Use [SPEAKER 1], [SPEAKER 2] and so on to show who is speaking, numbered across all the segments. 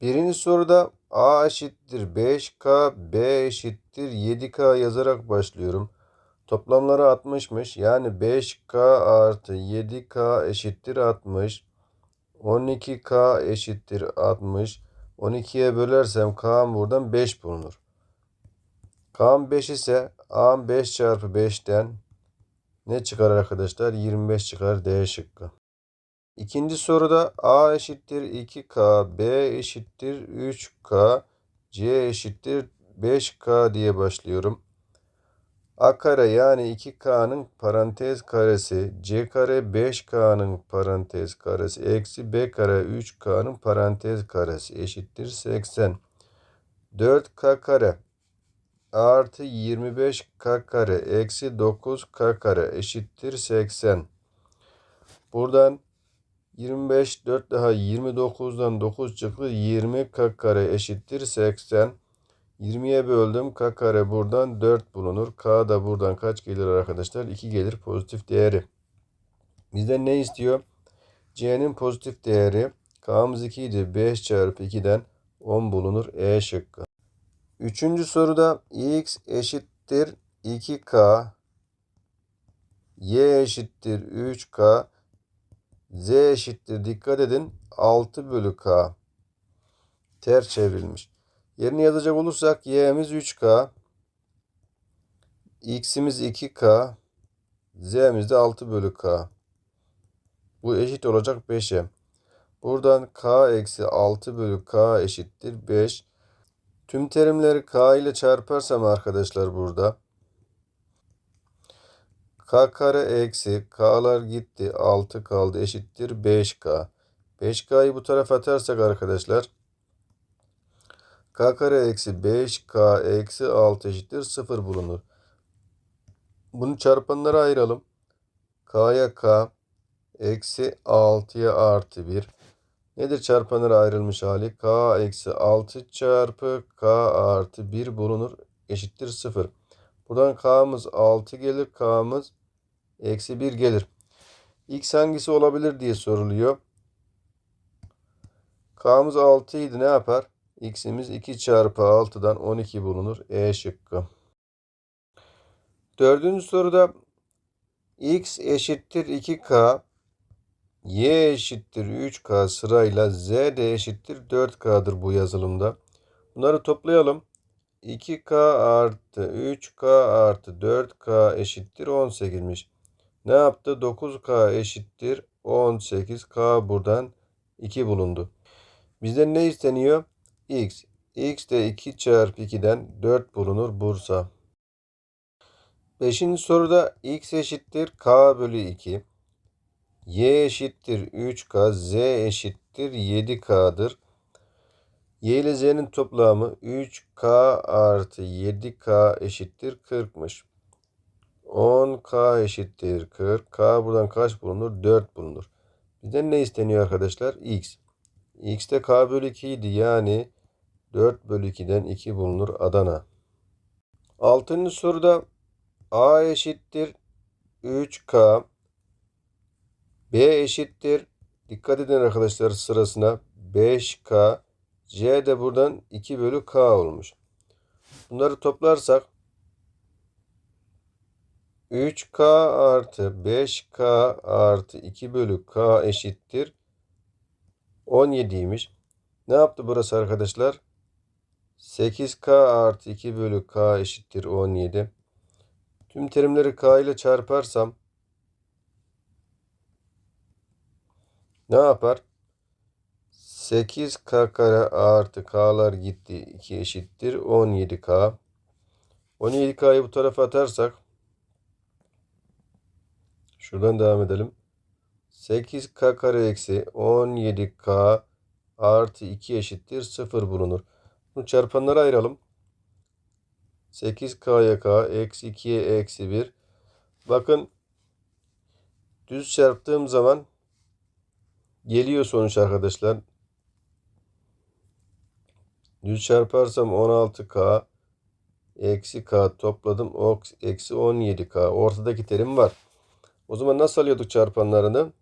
[SPEAKER 1] Birinci soruda A eşittir 5K, B eşittir 7K yazarak başlıyorum. Toplamları 60'mış. Yani 5K artı 7K eşittir 60. 12K eşittir 60. 12'ye bölersem K'm buradan 5 bulunur. K'm 5 ise A'm 5 çarpı 5'ten ne çıkar arkadaşlar? 25 çıkar D şıkkı. İkinci soruda A eşittir 2K, B eşittir 3K, C eşittir 5K diye başlıyorum. A kare yani 2K'nın parantez karesi, C kare 5K'nın parantez karesi, eksi B kare 3K'nın parantez karesi eşittir 80. 4K kare artı 25K kare eksi 9K kare eşittir 80. Buradan 25 4 daha 29'dan 9 çıktı. 20 k kare eşittir 80. 20'ye böldüm. K kare buradan 4 bulunur. K da buradan kaç gelir arkadaşlar? 2 gelir pozitif değeri. Bizden ne istiyor? C'nin pozitif değeri K'mız 2 idi. 5 çarpı 2'den 10 bulunur. E şıkkı. Üçüncü soruda x eşittir 2k y eşittir 3k Z eşittir. Dikkat edin. 6 bölü K. Ters çevrilmiş. Yerini yazacak olursak Y'miz 3K. X'imiz 2K. Z'miz de 6 bölü K. Bu eşit olacak 5'e. Buradan K eksi 6 bölü K eşittir 5. Tüm terimleri K ile çarparsam arkadaşlar burada. K kare eksi K'lar gitti. 6 kaldı eşittir 5K. 5K'yı bu tarafa atarsak arkadaşlar. K kare eksi 5K eksi 6 eşittir 0 bulunur. Bunu çarpanlara ayıralım. K'ya K eksi 6'ya artı 1. Nedir çarpanlara ayrılmış hali? K eksi 6 çarpı K artı 1 bulunur. Eşittir 0. Buradan K'mız 6 gelir. K'mız eksi 1 gelir. X hangisi olabilir diye soruluyor. K'mız 6 idi ne yapar? X'imiz 2 çarpı 6'dan 12 bulunur. E şıkkı. Dördüncü soruda X eşittir 2K. Y eşittir 3K sırayla Z de eşittir 4K'dır bu yazılımda. Bunları toplayalım. 2K artı 3K artı 4K eşittir 18'miş. Ne yaptı? 9K eşittir 18K buradan 2 bulundu. Bizden ne isteniyor? X. X de 2 çarpı 2'den 4 bulunur Bursa. Beşinci soruda X eşittir K bölü 2. Y eşittir 3K. Z eşittir 7K'dır. Y toplamı 3K artı 7K eşittir 40'mış. 10K eşittir 40. K buradan kaç bulunur? 4 bulunur. Bizden ne isteniyor arkadaşlar? X. X de K bölü 2 idi. Yani 4 bölü 2'den 2 bulunur Adana. Altıncı soruda A eşittir 3K. B eşittir. Dikkat edin arkadaşlar sırasına. 5K. C de buradan 2 bölü K olmuş. Bunları toplarsak 3K artı 5K artı 2 bölü K eşittir 17'ymiş. Ne yaptı burası arkadaşlar? 8K artı 2 bölü K eşittir 17. Tüm terimleri K ile çarparsam ne yapar? 8K kare artı K'lar gitti. 2 eşittir 17K. 17K'yı bu tarafa atarsak Şuradan devam edelim. 8k kare eksi 17k artı 2 eşittir 0 bulunur. Bunu çarpanlara ayıralım. 8k'ya k eksi 2'ye eksi 1. Bakın düz çarptığım zaman geliyor sonuç arkadaşlar. Düz çarparsam 16k eksi k topladım. Eksi 17k. Ortadaki terim var. O zaman nasıl alıyorduk çarpanlarını?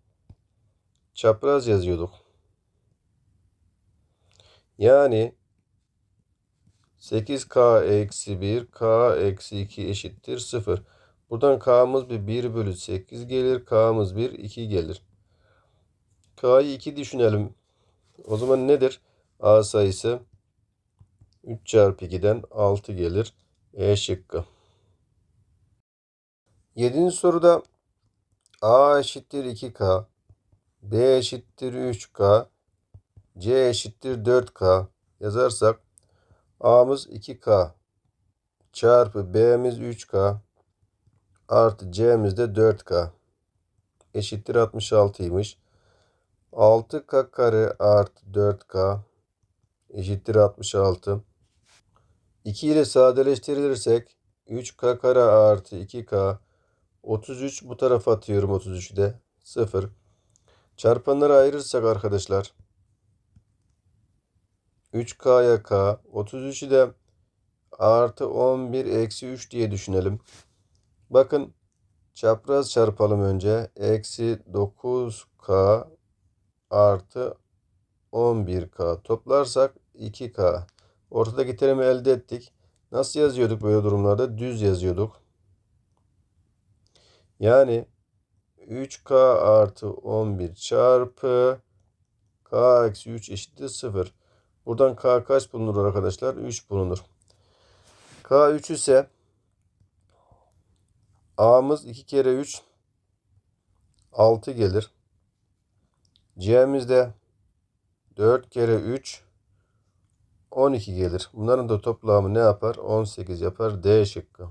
[SPEAKER 1] Çapraz yazıyorduk. Yani 8k eksi 1 k eksi 2 eşittir 0. Buradan k'mız bir 1 bölü 8 gelir. K'mız 1 2 gelir. K'yı 2 düşünelim. O zaman nedir? A sayısı 3 çarpı 2'den 6 gelir. E şıkkı. 7. soruda A eşittir 2K, B eşittir 3K, C eşittir 4K yazarsak A'mız 2K çarpı B'miz 3K artı C'miz de 4K eşittir 66'ymış. 6K kare artı 4K eşittir 66. 2 ile sadeleştirirsek 3K kare artı 2K 33 bu tarafa atıyorum 33'ü de 0. Çarpanları ayırırsak arkadaşlar 3K'ya K 33'ü de artı 11 eksi 3 diye düşünelim. Bakın çapraz çarpalım önce. Eksi 9K artı 11K toplarsak 2K. Ortadaki terimi elde ettik. Nasıl yazıyorduk böyle durumlarda? Düz yazıyorduk. Yani 3K artı 11 çarpı K eksi 3 eşittir 0. Buradan K kaç bulunur arkadaşlar? 3 bulunur. K 3 ise A'mız 2 kere 3 6 gelir. C'miz de 4 kere 3 12 gelir. Bunların da toplamı ne yapar? 18 yapar. D şıkkı.